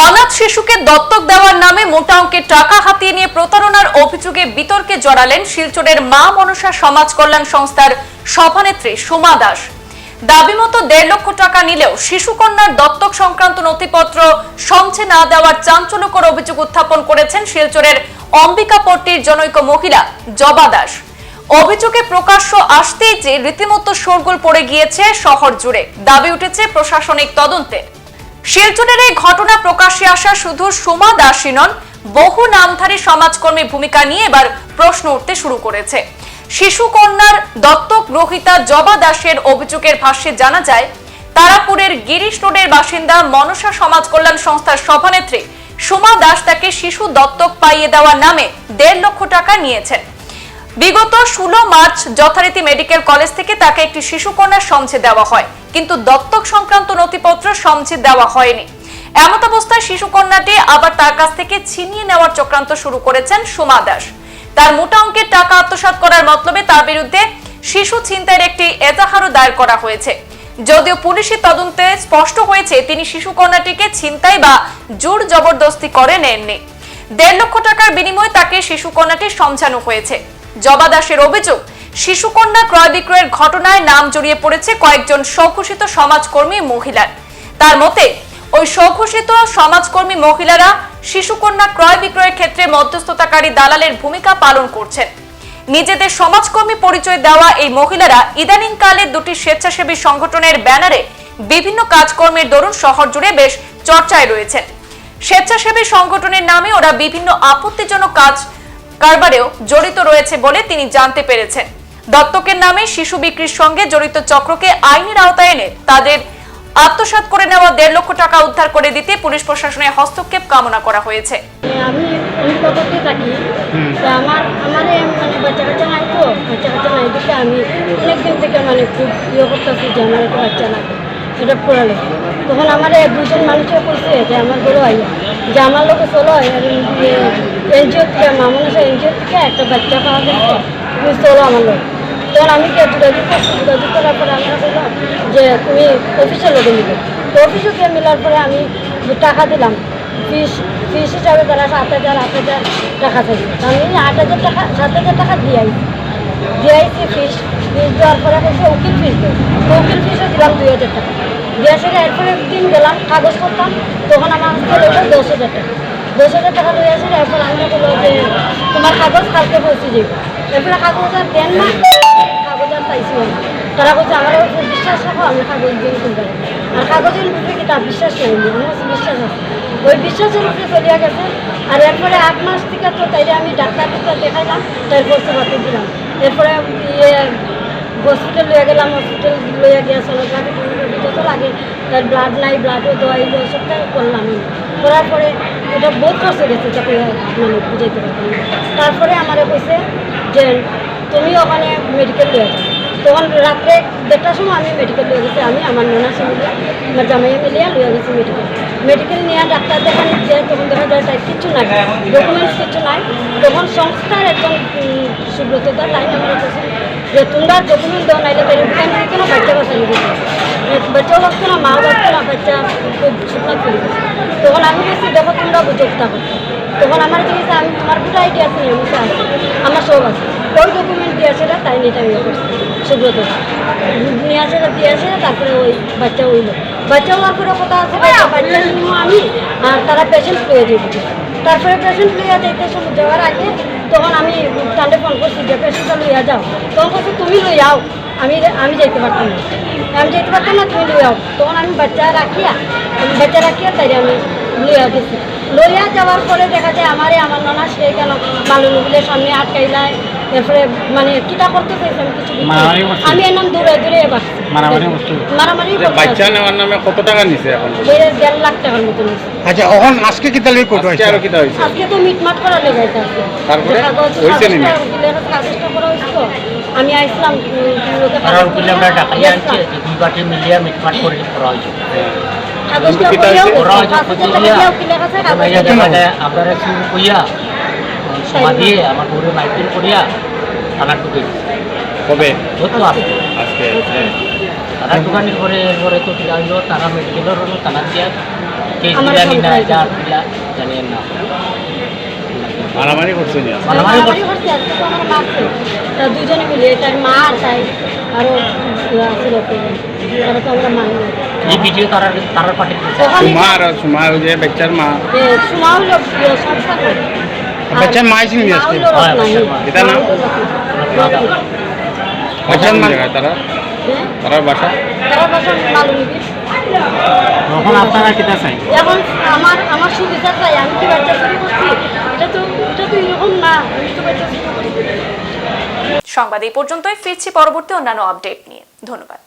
অনাথ শিশুকে দত্তক দেওয়ার নামে মোটা অঙ্কের টাকা হাতিয়ে নিয়ে প্রতারণার অভিযোগে বিতর্কে জড়ালেন শিলচরের মা মনসা সমাজ কল্যাণ সংস্থার সভানেত্রী সোমা দাস। দাবি মতো দেড় লক্ষ টাকা নিলেও শিশুকন্যার দত্তক সংক্রান্ত নথিপত্র সমছে না দেওয়ার চাঞ্চল্যকর অভিযোগ উত্থাপন করেছেন শিলচরের অম্বিকাপট্টির জনৈক মহিলা জবা দাস। অভিযোগে প্রকাশ্য আসতেই যে রীতিমতো শোরগোল পড়ে গিয়েছে শহর জুড়ে। দাবি উঠেছে প্রশাসনিক তদন্তের শিলচরের এই ঘটনা প্রকাশ্যে আসা শুধু সোমা দাসী নন, বহু নামধারী সমাজকর্মীর ভূমিকা নিয়ে এবার প্রশ্ন উঠতে শুরু করেছে। শিশু কন্যার দত্তক গ্রহিতা জবা দাসের অভিযোগের ভাষ্যে জানা যায়, তারাপুরের গিরিশ রোডের বাসিন্দা মনসা সমাজ কল্যাণ সংস্থার সভানেত্রী সোমা দাস তাকে শিশু দত্তক পাইয়ে দেওয়ার নামে দেড় লক্ষ টাকা নিয়েছেন। বিগত ষোলো মার্চ যথারীতি মেডিকেল কলেজ থেকে তাকে একটি শিশুকন্যার সমছে দেওয়া হয়। কিন্তু দত্তক সংক্রান্ত নথিপত্র সমছে দেওয়া হয়নি। এমত অবস্থায় শিশুকন্যাটি আবার তার কাছ থেকে ছিনিয়ে নেওয়ার চক্রান্ত শুরু করেছেন সোমা দাস। তার মোটা অঙ্কের টাকা আত্মসাৎ করার মতলবে তার বিরুদ্ধে শিশু ছিনতাইয়ের একটি এজাহারও দায়ের করা হয়েছে। যদিও পুলিশি তদন্তে স্পষ্ট হয়েছে, তিনি শিশুকন্যাটিকে ছিনতাই বা জোর জবরদস্তি করে নেননি। দেড় লক্ষ টাকার বিনিময়ে তাকে শিশুকন্যাটি সমঝানো হয়েছে। জবা দাসের অভিযোগ, শিশুকন্যা ক্রয় বিক্রয়ের ঘটনায় নাম জড়িয়ে পড়েছে কয়েকজন স্বঘোষিত সমাজকর্মী মহিলার। তার মতে, ওই স্বঘোষিত সমাজকর্মী মহিলারা শিশুকন্যা ক্রয় বিক্রয়ের ক্ষেত্রে মধ্যস্থতাকারী দালালের ভূমিকা পালন করছেন। নিজেদের সমাজকর্মী পরিচয় দেওয়া এই মহিলারা ইদানিংকালে দুটি স্বেচ্ছাসেবী সংগঠনের ব্যানারে বিভিন্ন কাজকর্মের দরুন শহর জুড়ে বেশ চর্চায় রয়েছেন। স্বেচ্ছাসেবী সংগঠনের নামে ওরা বিভিন্ন আপত্তিজনক কাজ কারবারেও জড়িত রয়েছে বলে তিনি জানতে পেরেছেন। দত্তকের নামে শিশু বিক্রির সঙ্গে জড়িত চক্রকে আইনের আওতায় এনে তাদের আত্মসাৎ করে নেওয়া দেড় লক্ষ টাকা উদ্ধার করে দিতে পুলিশ প্রশাসনের হস্তক্ষেপ কামনা করা হয়েছে। মানে মানে খুব ইয়ে এটা পড়ালে তখন আমার দুজন মানুষে কইছে যে আমার বড় আইয়া যে আমার লোকে চলো এনজিও থেকে মামনসা এনজিও থেকে একটা বাচ্চা পাওয়া গেছে। তুমি চলো আমার লোক। তখন আমি গিয়ে যোগাযোগ করছি যোগাযোগ করার পরে আমরা বললাম যে, তুমি অফিসে লোকে নিবে। তো অফিসে গিয়ে মিলার পরে আমি টাকা দিলাম ফিস ফিস হিসাবে তারা সাত হাজার, আট হাজার টাকা থাকবে আমি আট হাজার টাকা, সাত হাজার টাকা দিয়ে আইছি দিয়ে আইছি ফিস ফিস দেওয়ার পরে বলছে উকিল ফিস দেয় উকিল ফিসও দিলাম দুই হাজার টাকা। দিয়ে আসলে এরপরে একদিন গেলাম, কাগজ করতাম তখন আমার হাতে দশ হাজার টাকা। দশ হাজার টাকা লই আসলে এরপর আমরা বলল যে তোমার কাগজ কালকে পৌঁছে যাবে। এরপরে কাগজ আর দেন না, কাগজ আর চাইছি না। তারা বলছে, আমার বিশ্বাস রাখো, আমি কাগজ দিয়ে কিনতে আর কাগজের উপরে কি তার বিশ্বাস করিনি বিশ্বাস আছে। ওই বিশ্বাসের উপরে চলিয়া গেছে। আর এরপরে আট মাস থেকে তো তাইলে আমি ডাক্তার টাক্তার দেখাইলাম, তারপর তো বাতি দিলাম। এরপরে ইয়ে হসপিটাল লইয়া গেলাম হসপিটাল লইয়া গিয়া সোনোগ্রাফি যত লাগে তার ব্লাড নাই ব্লাডও দেওয়া এগুলো সবটাই করলাম। করার পরে এটা বহুত খরচ গেছে তাকে মানে বুঝাইতে পারতাম তারপরে আমারে কইছে যে তুমি ওখানে মেডিকেল লইয়া যাও। তখন রাত্রে দেড়টার সময় আমি মেডিকেল লইয়া গেছি আমি আমার নোনা মিলিয়া আমার জামাইয়া মিলিয়া লইয়া গেছি মেডিকেল মেডিকেল নিয়ে ডাক্তার দেখান যে তখন দেখা যায় তাই কিচ্ছু নাই ডকুমেন্টস কিছু নাই। তখন সংস্থার একজন উম, সুব্রত দা তাই আমরা বলছি তাই দোকান দিতে না বাচ্চা বাচ্চা নিবে বাচ্চাও বাঁচতো না মাও বাঁচতো না বাচ্চা? খুব শুকনা গেছে তখন আমি বলছি দেখো তোমরা বুঝোক্তা করতো তখন আমার জিনিস আমি তোমার দুটো আইডিয়া আছে আমি বলছি, আছে আমার সব আছে। ওই ডকুমেন্ট দিয়ে আসে তাই নিয়ে ইয়ে করছে। সুব্রত নিয়ে আসে দিয়ে আসে তারপরে ওই বাচ্চা হইল। বাচ্চা হওয়ার পরে কথা আছে বাচ্চা আমি আর তারা পেশেন্ট পেয়ে যাবে। তারপরে পেশেন্ট যাইতে সময় যাওয়ার আগে তখন আমি তাহলে ফোন করছি যে পেশেন্টটা লইয়া যাও। তখন বলছি তুমি লই যাও আমি আমি যাইতে পারতাম না। আমি যাইতে পারতাম না, তুমি লইয়াও। তখন আমি বাচ্চা রাখিয়া, আমি বাচ্চা রাখিয়া তাই আমি লইয়া গেছি। লইয়া যাওয়ার পরে দেখা যায়, আমারে আমার ননা সে কেন মালুনুগুলের সামনে আটকাইলায়। এরপরে মানে কিটা করতে চাইছে আমি কিছু বুঝতে মারামারি পারছি না। করছে? আমি দূরে দূরে মারামারি বাচ্চা নেওয়ার নামে কত টাকা নিছে এখন? দেড় লাখ টাকার মতো আচ্ছা এখন আজকে কি তাহলে আরও হয়েছে? আজকে তো মিটমাট করা তারপরে? নি? আমি আর আমরা টাকা আনছি দুই পার্টি মিলিয়ে মিটমাট করে করা হয়েছে। আপনারা একটু কইয়া দিয়ে আমার গরু মাইকিং করিয়া থানা ঢুকে কবে? বুঝতো আজকে। তারা দোকানের পরে এরপরে তো হইল তারা মেডিকেলের হলো তারা দিয়া কেস। দিলা জানিয়ে না। মারামারি করছে মারামারি করছে। তো তা দুজনে মিলে তার মা আর তাই আরও আছে তারা তো আমরা মানি এই ভিডিও তারা তারা পাঠিয়ে দিয়েছে। আর সুমা ওই যে বাচ্চার মা। এ, সুমা হলো এটা নাম? রত্নানী। বাচ্চার মা তারা হ্যাঁ? তারা মালুমিবি। তখন আপনারা চাই এখন আমার আমার সুবিধা চাই আমি কি বাচ্চা চুরি করছি এটা তো এটা তো এরকম না আমি তো বাচ্চা চুরি করছি সংবাদ এই পর্যন্তই ফিরছি পরবর্তী অন্যান্য আপডেট নিয়ে ধন্যবাদ